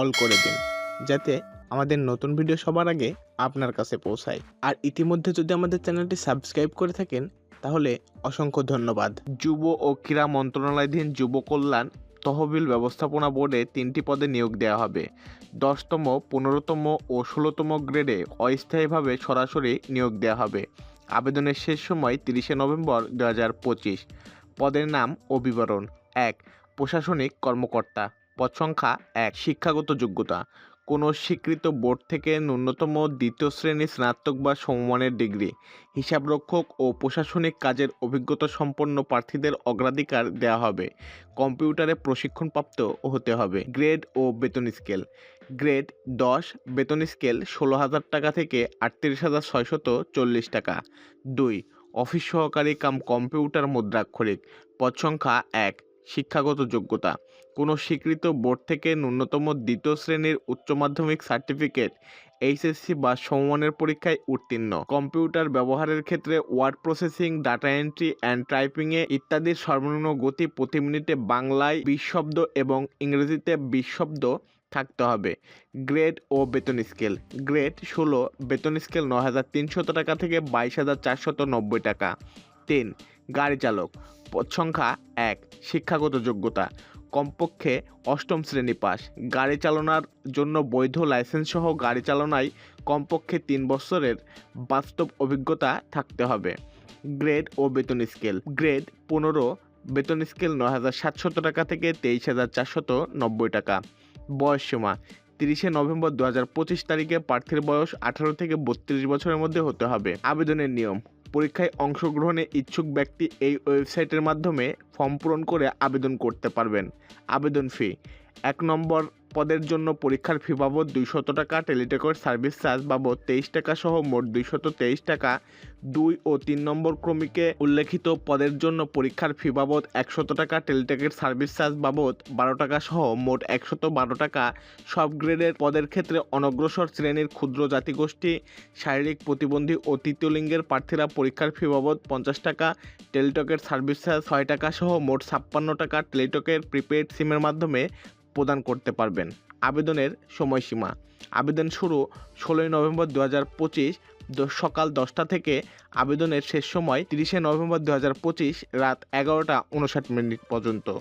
All করে দিন, যাতে আমাদের নতুন ভিডিও সবার আগে আপনার কাছে পৌঁছায়। আর ইতিমধ্যে যদি আমাদের চ্যানেলটি সাবস্ক্রাইব করে থাকেন, তাহলে অসংখ্য ধন্যবাদ। যুব ও ক্রীড়া মন্ত্রণালয়াধীন যুব কল্যাণ তহবিল ব্যবস্থাপনা বোর্ডে তিনটি পদে নিয়োগ দেওয়া হবে। দশতম, পনেরোতম ও ষোলোতম গ্রেডে অস্থায়ীভাবে সরাসরি নিয়োগ দেওয়া হবে। আবেদনের শেষ সময় তিরিশে নভেম্বর দু হাজার পঁচিশ। পদের নাম ও বিবরণ। এক, প্রশাসনিক কর্মকর্তা। পদ সংখ্যা এক, শিক্ষাগত যোগ্যতা। কোনো স্বীকৃত বোর্ড থেকে ন্যূনতম দ্বিতীয় শ্রেণি স্নাতক বা সমমানের ডিগ্রি, হিসাবরক্ষক ও প্রশাসনিক কাজের অভিজ্ঞতা সম্পন্ন প্রার্থীদের অগ্রাধিকার দেওয়া হবে। কম্পিউটারে প্রশিক্ষণপ্রাপ্ত হতে হবে। গ্রেড ও বেতন স্কেল। গ্রেড দশ, বেতন স্কেল ষোলো হাজার টাকা থেকে আটত্রিশ হাজার ছয়শত চল্লিশ টাকা। দুই, অফিস সহকারী কাম কম্পিউটার মুদ্রাক্ষরিক। পদ সংখ্যা এক শিক্ষাগত যোগ্যতা। কোনো স্বীকৃত বোর্ড থেকে ন্যূনতম দ্বিতীয় শ্রেণির উচ্চ মাধ্যমিক সার্টিফিকেট, এইচএসসি বা সমমানের পরীক্ষায় উত্তীর্ণ। কম্পিউটার ব্যবহারের ক্ষেত্রে word processing, data entry and টাইপিংয়ে ইত্যাদির সর্বনিম্ন গতি প্রতি মিনিটে বাংলায় বিশ শব্দ এবং ইংরেজিতে বিশ শব্দ থাকতে হবে। গ্রেড ও বেতন স্কেল। গ্রেড ষোলো, বেতন স্কেল ন হাজার তিনশত টাকা থেকে বাইশ হাজার চারশত নব্বই টাকা। তিন গাড়ি চালক। সংখ্যা এক, শিক্ষাগত যোগ্যতা। কমপক্ষে অষ্টম শ্রেণি পাস। গাড়ি চালানোর জন্য বৈধ লাইসেন্স সহ গাড়ি চালনায় কমপক্ষে তিন বছরের বাস্তব অভিজ্ঞতা থাকতে হবে। গ্রেড ও বেতন স্কেল। গ্রেড পনেরো, বেতন স্কেল নয় হাজার সাতশত টাকা থেকে তেইশ হাজার চারশত নব্বই টাকা। বয়স সীমা, তিরিশে নভেম্বর দু হাজার পঁচিশ তারিখে প্রার্থীর বয়স আঠারো থেকে বত্রিশ বছরের মধ্যে হতে হবে। আবেদনের নিয়ম পরীক্ষায় অংশগ্রহণে ইচ্ছুক ব্যক্তি এই ওয়েবসাইটের মাধ্যমে ফর্ম পূরণ করে আবেদন করতে পারবেন। আবেদন ফি, এক নম্বর পদের জন্য পরীক্ষার ফি বাবদ দুইশত টাকা, টেলিটকের সার্ভিস চার্জ বাবদ তেইশ টাকা সহ মোট দুইশত তেইশ টাকা। দুই ও তিন নম্বর ক্রমিকে উল্লেখিত পদের জন্য পরীক্ষার ফি বাবদ একশত টাকা, টেলিটকের সার্ভিস চার্জ বাবদ বারো টাকা সহ মোট একশত বারো টাকা। সব গ্রেডের পদের ক্ষেত্রে অনগ্রসর শ্রেণির ক্ষুদ্র জাতিগোষ্ঠী, শারীরিক প্রতিবন্ধী ও তৃতীয় লিঙ্গের প্রার্থীরা পরীক্ষার ফি বাবদ পঞ্চাশ টাকা, টেলিটকের সার্ভিস চার্জ ছয় টাকা সহ মোট ছাপ্পান্ন টাকা। টেলিটকের প্রিপেড সিমের মাধ্যমে প্রদান করতে পারবেন। আবেদনের সময়সীমা। আবেদন শুরু ষোলোই নভেম্বর দু হাজার পঁচিশ সকাল দশটা থেকে আবেদনের শেষ সময় তিরিশে নভেম্বর দু হাজার পঁচিশ রাত এগারোটা উনষাট মিনিট পর্যন্ত।